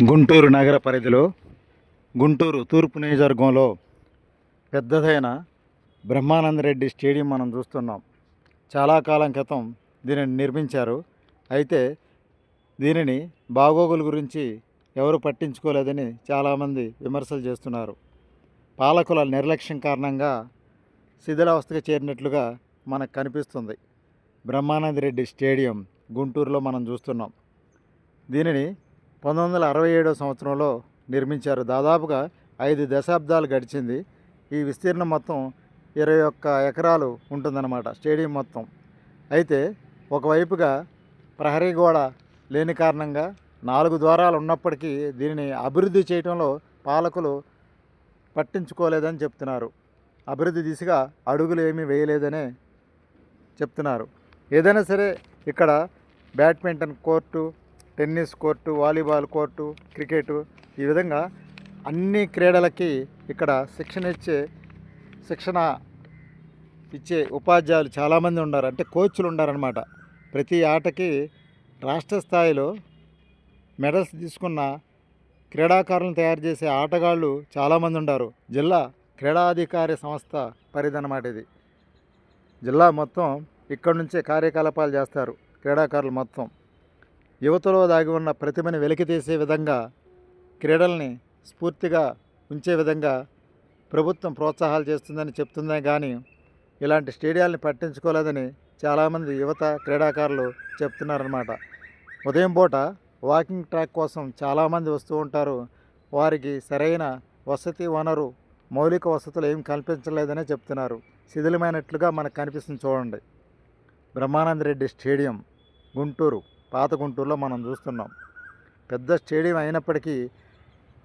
గుంటూరు నగర పరిధిలో గుంటూరు తూర్పు నియోజకవర్గంలో పెద్దదైన బ్రహ్మానందరెడ్డి స్టేడియం మనం చూస్తున్నాం. చాలా కాలం క్రితం దీనిని నిర్మించారు. అయితే దీనిని బాగోగుల గురించి ఎవరు పట్టించుకోలేదని చాలామంది విమర్శలు చేస్తున్నారు. పాలకుల నిర్లక్ష్యం కారణంగా శిథిలావస్థకు చేరినట్లుగా మనకు కనిపిస్తుంది. బ్రహ్మానందరెడ్డి స్టేడియం గుంటూరులో మనం చూస్తున్నాం. దీనిని పంతొమ్మిది వందల అరవై ఏడో సంవత్సరంలో నిర్మించారు. దాదాపుగా ఐదు దశాబ్దాలు గడిచింది. ఈ విస్తీర్ణం మొత్తం ఇరవై ఒక్క ఎకరాలు ఉంటుందన్నమాట స్టేడియం మొత్తం. అయితే ఒకవైపుగా ప్రహరీ గోడ లేని కారణంగా నాలుగు ద్వారాలు ఉన్నప్పటికీ దీనిని అభివృద్ధి చేయడంలో పాలకులు పట్టించుకోలేదని చెప్తున్నారు. అభివృద్ధి దిశగా అడుగులు ఏమీ వేయలేదనే చెప్తున్నారు. ఏదైనా సరే ఇక్కడ badminton court tennis court volleyball court cricket ఈ విధంగా అన్ని క్రీడలకి ఇక్కడ శిక్షణ ఇచ్చే శిక్షణ ఇచ్చే ఉపాధ్యాయులు చాలామంది ఉన్నారు. అంటే కోచ్లు ఉన్నారనమాట ప్రతి ఆటకి రాష్ట్ర స్థాయిలో మెడల్స్ తీసుకున్న క్రీడాకారులను తయారు చేసే ఆటగాళ్ళు చాలామంది ఉన్నారు. జిల్లా క్రీడాధికారి సంస్థ పరిధి అన్నమాట ఇది. జిల్లా మొత్తం ఇక్కడ నుంచే కార్యకలాపాలు చేస్తారు క్రీడాకారులు మొత్తం. యువతలో దాగి ఉన్న ప్రతిభని వెలికితీసే విధంగా క్రీడల్ని స్ఫూర్తిగా ఉంచే విధంగా ప్రభుత్వం ప్రోత్సాహాలు చేస్తుందని చెప్తుందే కానీ ఇలాంటి స్టేడియాలని పట్టించుకోలేదని చాలామంది యువత క్రీడాకారులు చెప్తున్నారన్నమాట. ఉదయం పూట వాకింగ్ ట్రాక్ కోసం చాలామంది వస్తూ ఉంటారు. వారికి సరైన వసతి వనరు మౌలిక వసతులు ఏం కల్పించలేదనే చెప్తున్నారు. శిథిలమైనట్లుగా మనకు కనిపిస్తుంది చూడండి. బ్రహ్మానందరెడ్డి స్టేడియం గుంటూరు. పాత గుంటూరులో మనం చూస్తున్నాం. పెద్ద స్టేడియం అయినప్పటికీ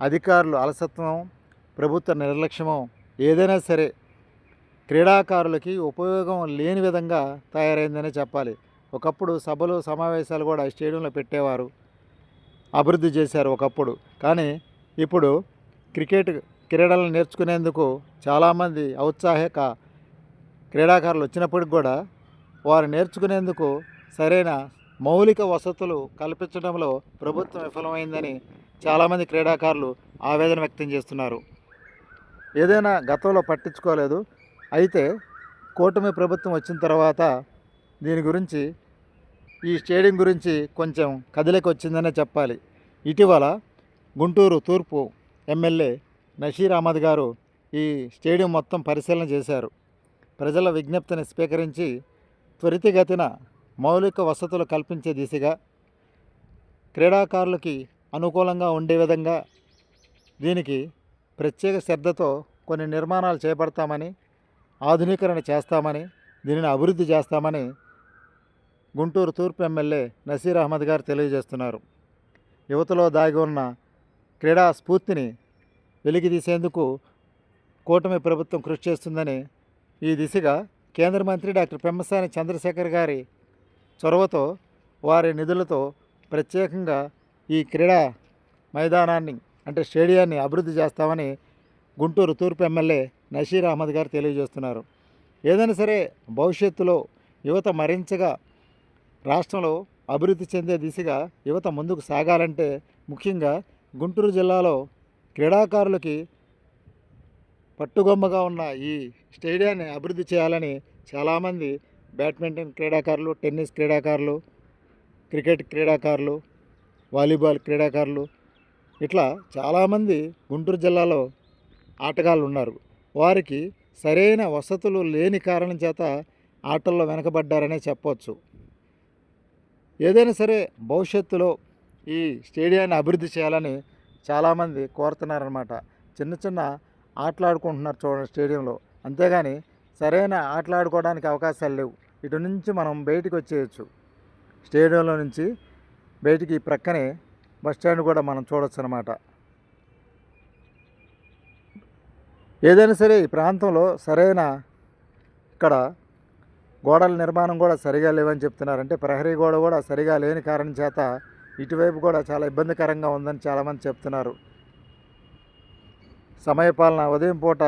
అధికారులు అలసత్వం ప్రభుత్వ నిర్లక్ష్యమో ఏదైనా సరే క్రీడాకారులకి ఉపయోగం లేని విధంగా తయారైందనే చెప్పాలి. ఒకప్పుడు సభలు సమావేశాలు కూడా స్టేడియంలో పెట్టేవారు అభివృద్ధి చేశారు ఒకప్పుడు. కానీ ఇప్పుడు క్రికెట్ క్రీడలను నేర్చుకునేందుకు చాలామంది ఔత్సాహిక క్రీడాకారులు వచ్చినప్పటికి కూడా వారు నేర్చుకునేందుకు సరైన మౌలిక వసతులు కల్పించడంలో ప్రభుత్వం విఫలమైందని చాలామంది క్రీడాకారులు ఆవేదన వ్యక్తం చేస్తున్నారు. ఏదైనా గతంలో పట్టించుకోలేదు. అయితే కూటమి ప్రభుత్వం వచ్చిన తర్వాత దీని గురించి ఈ స్టేడియం గురించి కొంచెం కదిలిక వచ్చిందనే చెప్పాలి. ఇటీవల గుంటూరు తూర్పు ఎమ్మెల్యే నషీర్ అహ్మద్ గారు ఈ స్టేడియం మొత్తం పరిశీలన చేశారు. ప్రజల విజ్ఞప్తిని స్వీకరించి త్వరితగతిన మౌలిక వసతులు కల్పించే దిశగా క్రీడాకారులకి అనుకూలంగా ఉండే విధంగా దీనికి ప్రత్యేక శ్రద్ధతో కొన్ని నిర్మాణాలు చేపడతామని ఆధునీకరణ చేస్తామని దీనిని అభివృద్ధి చేస్తామని గుంటూరు తూర్పు ఎమ్మెల్యే నసీర్ అహ్మద్ గారు తెలియజేస్తున్నారు. యువతలో దాగి ఉన్న క్రీడా స్ఫూర్తిని వెలికితీసేందుకు కూటమి ప్రభుత్వం కృషి చేస్తుందని ఈ దిశగా కేంద్ర మంత్రి డాక్టర్ పెమ్మసాని చంద్రశేఖర్ గారి చొరవతో వారి నిధులతో ప్రత్యేకంగా ఈ క్రీడా మైదానాన్ని అంటే స్టేడియాన్ని అభివృద్ధి చేస్తామని గుంటూరు తూర్పు ఎమ్మెల్యే నషీర్ అహ్మద్ గారు తెలియజేస్తున్నారు. ఏదైనా సరే భవిష్యత్తులో యువత మరింతగా రాష్ట్రంలో అభివృద్ధి చెందే దిశగా యువత ముందుకు సాగాలంటే ముఖ్యంగా గుంటూరు జిల్లాలో క్రీడాకారులకి పట్టుగొమ్మగా ఉన్న ఈ స్టేడియాన్ని అభివృద్ధి చేయాలని చాలామంది బ్యాడ్మింటన్ క్రీడాకారులు టెన్నిస్ క్రీడాకారులు క్రికెట్ క్రీడాకారులు వాలీబాల్ క్రీడాకారులు ఇట్లా చాలామంది గుంటూరు జిల్లాలో ఆటగాళ్ళు ఉన్నారు వారికి సరైన వసతులు లేని కారణం చేత ఆటల్లో వెనకబడ్డారనే చెప్పవచ్చు ఏదైనా సరే భవిష్యత్తులో ఈ స్టేడియాన్ని అభివృద్ధి చేయాలని చాలామంది కోరుతున్నారనమాట చిన్న చిన్న ఆటలాడుకుంటున్నారు చూడండి స్టేడియంలో. అంతేగాని సరైన ఆటలాడుకోవడానికి అవకాశాలు లేవు. ఇటు నుంచి మనం బయటికి వచ్చేయచ్చు. స్టేడియంలో నుంచి బయటికి ప్రక్కనే బస్ స్టాండ్ కూడా మనం చూడొచ్చు అనమాట ఏదైనా సరే ఈ ప్రాంతంలో సరైన ఇక్కడ గోడల నిర్మాణం కూడా సరిగా లేవని చెప్తున్నారు అంటే ప్రహరీ గోడ కూడా సరిగా లేని కారణం చేత ఇటువైపు కూడా చాలా ఇబ్బందికరంగా ఉందని చాలామంది చెప్తున్నారు. సమయపాలన ఉదయం పూట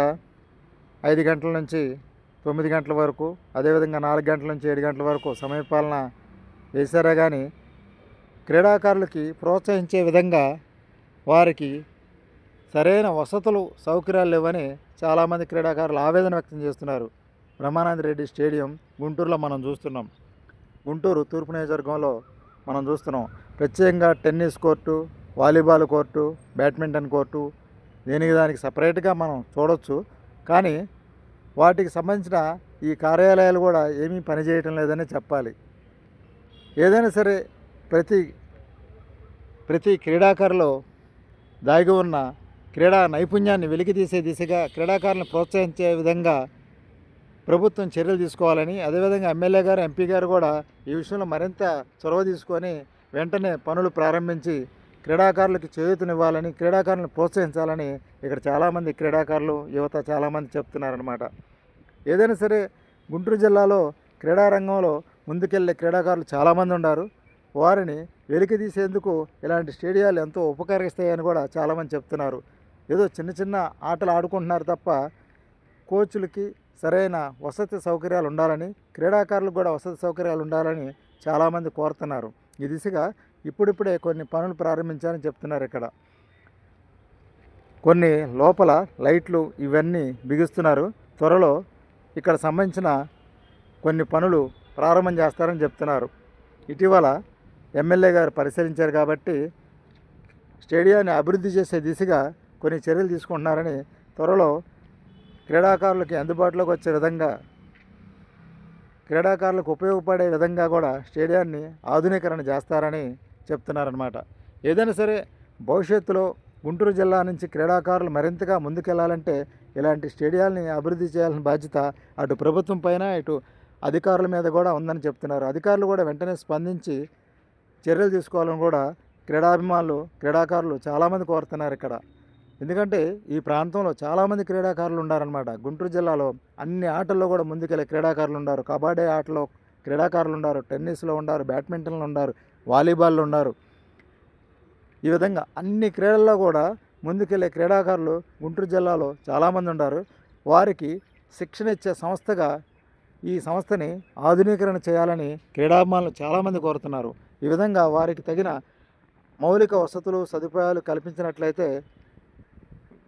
ఐదు గంటల నుంచి తొమ్మిది గంటల వరకు అదేవిధంగా నాలుగు గంటల నుంచి ఏడు గంటల వరకు సమయపాలన వేశారా కానీ క్రీడాకారులకి ప్రోత్సహించే విధంగా వారికి సరైన వసతులు సౌకర్యాలు లేవని చాలామంది క్రీడాకారులు ఆవేదన వ్యక్తం చేస్తున్నారు. బ్రహ్మానంద రెడ్డి స్టేడియం గుంటూరులో మనం చూస్తున్నాం. గుంటూరు తూర్పు నియోజకవర్గంలో మనం చూస్తున్నాం. ప్రత్యేకంగా tennis court volleyball court badminton court దేనికి దానికి సపరేట్గా మనం చూడొచ్చు. కానీ వాటికి సంబంధించిన ఈ కార్యాలయాలు కూడా ఏమీ పనిచేయటం లేదని చెప్పాలి. ఏదైనా సరే ప్రతి ప్రతి క్రీడాకారులో దాగి ఉన్న క్రీడా నైపుణ్యాన్ని వెలికితీసే దిశగా క్రీడాకారులను ప్రోత్సహించే విధంగా ప్రభుత్వం చర్యలు తీసుకోవాలని అదేవిధంగా ఎమ్మెల్యే గారు ఎంపీ గారు కూడా ఈ విషయంలో మరింత చొరవ తీసుకొని వెంటనే పనులు ప్రారంభించి క్రీడాకారులకు చేయూతనివ్వాలని క్రీడాకారులను ప్రోత్సహించాలని ఇక్కడ చాలామంది క్రీడాకారులు యువత చాలామంది చెప్తున్నారనమాట ఏదైనా సరే గుంటూరు జిల్లాలో క్రీడారంగంలో ముందుకెళ్ళే క్రీడాకారులు చాలామంది ఉన్నారు. వారిని వెలికి తీసేందుకు ఇలాంటి స్టేడియాలు ఎంతో ఉపకరిస్తాయని కూడా చాలామంది చెప్తున్నారు. ఏదో చిన్న చిన్న ఆటలు ఆడుకుంటున్నారు తప్ప కోచ్లకి సరైన వసతి సౌకర్యాలు ఉండాలని క్రీడాకారులకు కూడా వసతి సౌకర్యాలు ఉండాలని చాలామంది కోరుతున్నారు. ఈ దిశగా ఇప్పుడిప్పుడే కొన్ని పనులు ప్రారంభించాలని చెప్తున్నారు ఇక్కడ. కొన్ని లోపల లైట్లు ఇవన్నీ బిగిస్తున్నారు. త్వరలో ఇక్కడ సంబంధించిన కొన్ని పనులు ప్రారంభం చేస్తారని చెప్తున్నారు. ఇటీవల ఎమ్మెల్యే గారు పరిశీలించారు కాబట్టి స్టేడియాన్ని అభివృద్ధి చేసే దిశగా కొన్ని చర్యలు తీసుకుంటున్నారని త్వరలో క్రీడాకారులకి అందుబాటులోకి వచ్చే విధంగా క్రీడాకారులకు ఉపయోగపడే విధంగా కూడా స్టేడియాన్ని ఆధునీకరణ చేస్తారని చెప్తున్నారనమాట ఏదైనా సరే భవిష్యత్తులో గుంటూరు జిల్లా నుంచి క్రీడాకారులు మరింతగా ముందుకెళ్ళాలంటే ఇలాంటి స్టేడియాలని అభివృద్ధి చేయాల్సిన బాధ్యత అటు ప్రభుత్వం పైన ఇటు అధికారుల మీద కూడా ఉందని చెప్తున్నారు. అధికారులు కూడా వెంటనే స్పందించి చర్యలు తీసుకోవాలని కూడా క్రీడాభిమానులు క్రీడాకారులు చాలామంది కోరుతున్నారు ఇక్కడ. ఎందుకంటే ఈ ప్రాంతంలో చాలామంది క్రీడాకారులు ఉన్నారనమాట గుంటూరు జిల్లాలో అన్ని ఆటల్లో కూడా ముందుకెళ్ళే క్రీడాకారులు ఉన్నారు. కబడ్డీ ఆటలో క్రీడాకారులు ఉన్నారు టెన్నిస్లో ఉన్నారు బ్యాడ్మింటన్లో ఉన్నారు వాలీబాల్లో ఉన్నారు. ఈ విధంగా అన్ని క్రీడల్లో కూడా ముందుకెళ్ళే క్రీడాకారులు గుంటూరు జిల్లాలో చాలామంది ఉన్నారు వారికి శిక్షణ ఇచ్చే సంస్థగా ఈ సంస్థని ఆధునీకరణ చేయాలని క్రీడాభిమానులు చాలామంది కోరుతున్నారు. ఈ విధంగా వారికి తగిన మౌలిక వసతులు సదుపాయాలు కల్పించినట్లయితే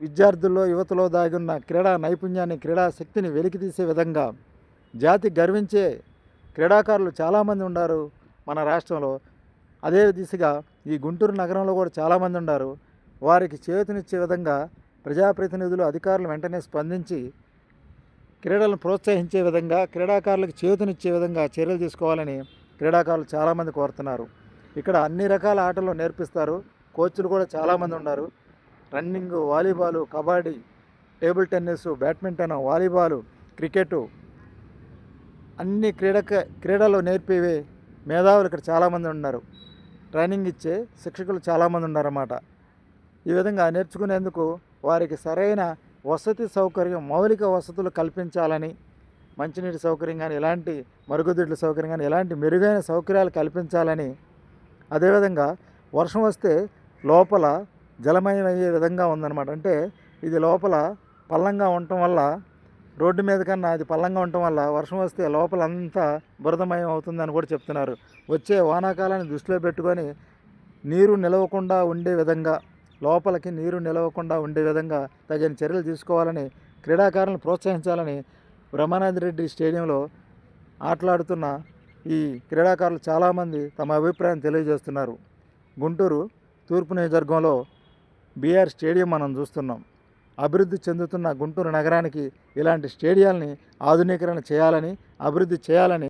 విద్యార్థుల్లో యువతలో దాగున్న క్రీడా నైపుణ్యాన్ని క్రీడా శక్తిని వెలికితీసే విధంగా జాతి గర్వించే క్రీడాకారులు చాలామంది ఉన్నారు మన రాష్ట్రంలో. అదే దిశగా ఈ గుంటూరు నగరంలో కూడా చాలామంది ఉన్నారు వారికి చేతునిచ్చే విధంగా ప్రజాప్రతినిధులు అధికారులు వెంటనే స్పందించి క్రీడలను ప్రోత్సహించే విధంగా క్రీడాకారులకు చేతునిచ్చే విధంగా చర్యలు తీసుకోవాలని క్రీడాకారులు చాలామంది కోరుతున్నారు. ఇక్కడ అన్ని రకాల ఆటలు నేర్పిస్తారు. కోచ్లు కూడా చాలామంది ఉన్నారు. Running volleyball kabaddi table tennis badminton volleyball cricket అన్ని క్రీడక క్రీడలు నేర్పేవే మేధావులు ఇక్కడ చాలామంది ఉన్నారు. ట్రైనింగ్ ఇచ్చే శిక్షకులు చాలామంది ఉన్నారన్నమాట. ఈ విధంగా నేర్చుకునేందుకు వారికి సరైన వసతి సౌకర్యం మౌలిక వసతులు కల్పించాలని మంచినీటి సౌకర్యం కానీ ఎలాంటి మరుగుదొడ్ల సౌకర్యం కానీ ఎలాంటి మెరుగైన సౌకర్యాలు కల్పించాలని అదేవిధంగా వర్షం వస్తే లోపల జలమయం అయ్యే విధంగా ఉందన్నమాట. అంటే ఇది లోపల పల్లంగా ఉండటం వల్ల రోడ్డు మీద కన్నా అది పల్లంగా ఉండటం వల్ల వర్షం వస్తే లోపల అంతా బురదమయం అవుతుందని కూడా చెప్తున్నారు. వచ్చే వానాకాలాన్ని దృష్టిలో పెట్టుకొని నీరు నిలవకుండా ఉండే విధంగా లోపలికి నీరు నిలవకుండా ఉండే విధంగా తగిన చర్యలు తీసుకోవాలని క్రీడాకారులను ప్రోత్సహించాలని బ్రహ్మానందరెడ్డి స్టేడియంలో ఆటలాడుతున్న ఈ క్రీడాకారులు చాలామంది తమ అభిప్రాయం తెలియజేస్తున్నారు. గుంటూరు తూర్పు నియోజకవర్గంలో బీఆర్ స్టేడియం మనం చూస్తున్నాం. అభివృద్ధి చెందుతున్న గుంటూరు నగరానికి ఇలాంటి స్టేడియాలని ఆధునీకరణ చేయాలని అభివృద్ధి చేయాలని